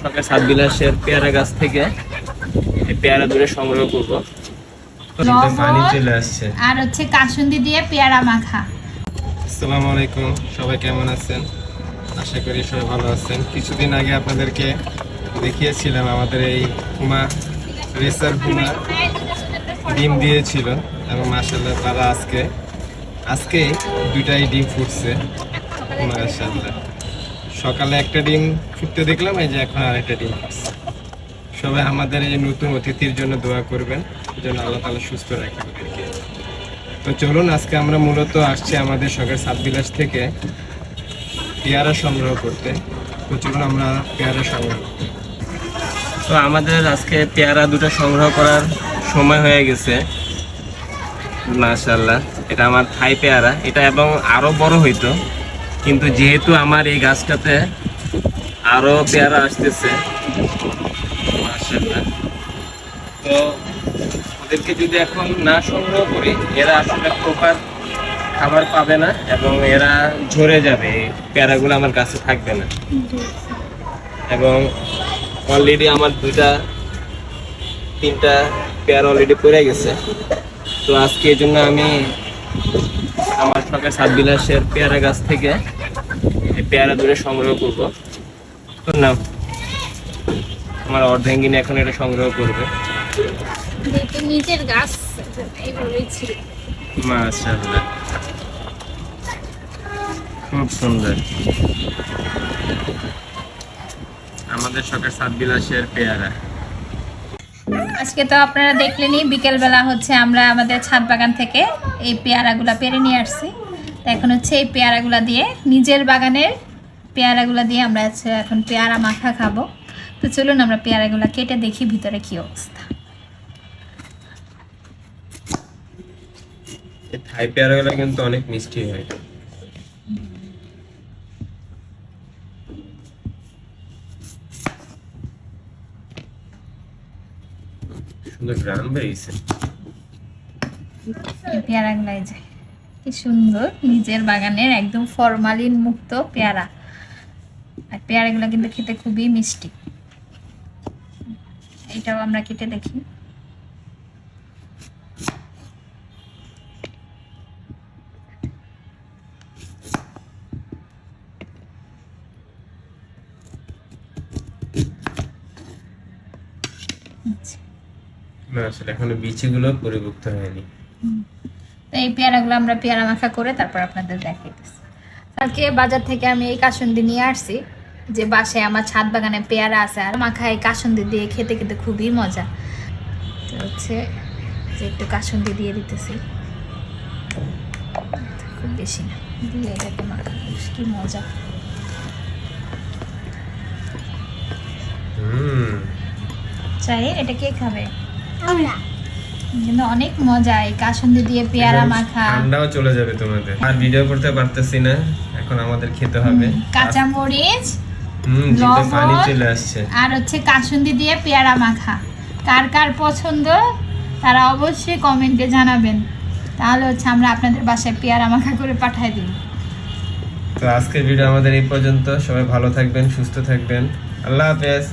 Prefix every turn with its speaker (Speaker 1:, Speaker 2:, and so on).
Speaker 1: সকালে সাত বিলাসের পেয়ারা গাছ থেকে পেয়ারা দূরে সংগ্রহ করব। পানি চলে আসছে।
Speaker 2: আর হচ্ছে কাসুন্দি দিয়ে পেয়ারা মাখা।
Speaker 1: আসসালামু আলাইকুম সবাই কেমন আছেন? আশা করি সবাই ভালো আছেন। কিছুদিন আগে আপনাদেরকে দেখিয়েছিলাম আমাদের এই হুমা রেসার হুমা ডিম দিয়েছিল এবং মাসাল্লাহ তারা আজকে আজকে দুইটাই ডিম ফুটছে মাসাল্লাহ সকালে একটা ডিম ফুটতে দেখলাম, এই যে এখন আরেকটা ডিম সবাই আমাদের এই নতুন অতিথির জন্য দোয়া করবেন, যেন আল্লাহ তালা সুস্থ রাখে ওদেরকে। তো চলুন, আজকে আমরা মূলত আসছি আমাদের সকাল সাতবিলাস থেকে পেয়ারা সংগ্রহ করতে। তো চলুন, আমরা পেয়ারা সংগ্রহ। তো আমাদের আজকে পেয়ারা দুটো সংগ্রহ করার সময় হয়ে গেছে। মাশাল্লাহ এটা আমার থাই পেয়ারা। এটা এবং আরও বড় হইতো। কিন্তু যেহেতু আমার এই গাছটাতে আরও পেয়ারা আসতেছে তো ওদেরকে যদি এখন না সংগ্রহ করি, এরা আসলে প্রপার খাবার পাবে না এবং এরা ঝরে যাবে পেয়ারাগুলো আমার কাছে থাকবে না। এবং অলরেডি আমার দুইটা, তিনটা পেয়ারা অলরেডি পড়ে গেছে। তো আজকে এই জন্য আমি আমার সকাল সাত বিলাসের পেয়ারা গাছ থেকে এই পেয়ারা দূরে সংগ্রহ করব। তো না আমার অর্ধাঙ্গিনী এখন এটা সংগ্রহ করবে।
Speaker 2: নিজের গাছ
Speaker 1: মাশাআল্লাহ। খুব সুন্দর। আমাদের সকাল সাত বিলাসের পেয়ারা।
Speaker 2: আজকে তো আপনারা দেখলেনই, বিকেলবেলা হচ্ছে আমরা আমাদের ছাদ বাগান থেকে এই পেয়ারাগুলা পেরে নিয়ে আসছি। তো এখন হচ্ছে এই পেয়ারাগুলা দিয়ে, নিজের বাগানের পেয়ারাগুলা দিয়ে আমরা হচ্ছে এখন পেয়ারা মাখা খাব। তো চলুন আমরা পেয়ারাগুলা কেটে দেখি ভিতরে কি অবস্থা।
Speaker 1: থাই পেয়ারাগুলো কিন্তু অনেক মিষ্টি হয়। সুন্দর গ্রাম বেরিয়েছে।
Speaker 2: পেয়ারাগুলাই যে কি সুন্দর, নিজের বাগানের একদম ফরমালিন মুক্ত পেয়ারা। আর পেয়ারাগুলো কিন্তু খেতে খুবই মিষ্টি। এটাও আমরা কেটে দেখি। আচ্ছা।
Speaker 1: না আসলে এখনও বিচিগুলো পরিভুক্ত হয়নি।
Speaker 2: তো এই পেয়ারাগুলো আমরা পেয়ারা মাখা করে তারপর আপনাদের দেখাইতেছি। কালকে বাজার থেকে আমি এই কাসুন্দি নিয়ে আসছি যে বাসায় আমার ছাদ বাগানে পেয়ারা আছে আর মাখা এই কাসুন্দি দিয়ে খেতে খেতে খুবই মজা। তো হচ্ছে যে একটু কাসুন্দি দিয়ে দিতেছি। খুব বেশি না দিয়ে এটাকে মাখা কি মজা। চাই এটা কে খাবে? কিন্তু অনেক মজা এই কাসুন্দি দিয়ে পেয়ারা মাখা।
Speaker 1: ঠান্ডাও চলে যাবে তোমাদের। আর ভিডিও করতে পারতেছি না এখন আমাদের খেতে হবে।
Speaker 2: কাঁচা মরিচ।
Speaker 1: পানি চলে আসছে।
Speaker 2: আর হচ্ছে কাসুন্দি দিয়ে পেয়ারা মাখা। কার কার পছন্দ তারা অবশ্যই কমেন্টে জানাবেন। তাহলে হচ্ছে আমরা আপনাদের বাসায় পেয়ারা মাখা করে পাঠাই দিব।
Speaker 1: তো আজকের ভিডিও আমাদের এই পর্যন্ত। সবাই ভালো থাকবেন সুস্থ থাকবেন। আল্লাহ হাফেজ।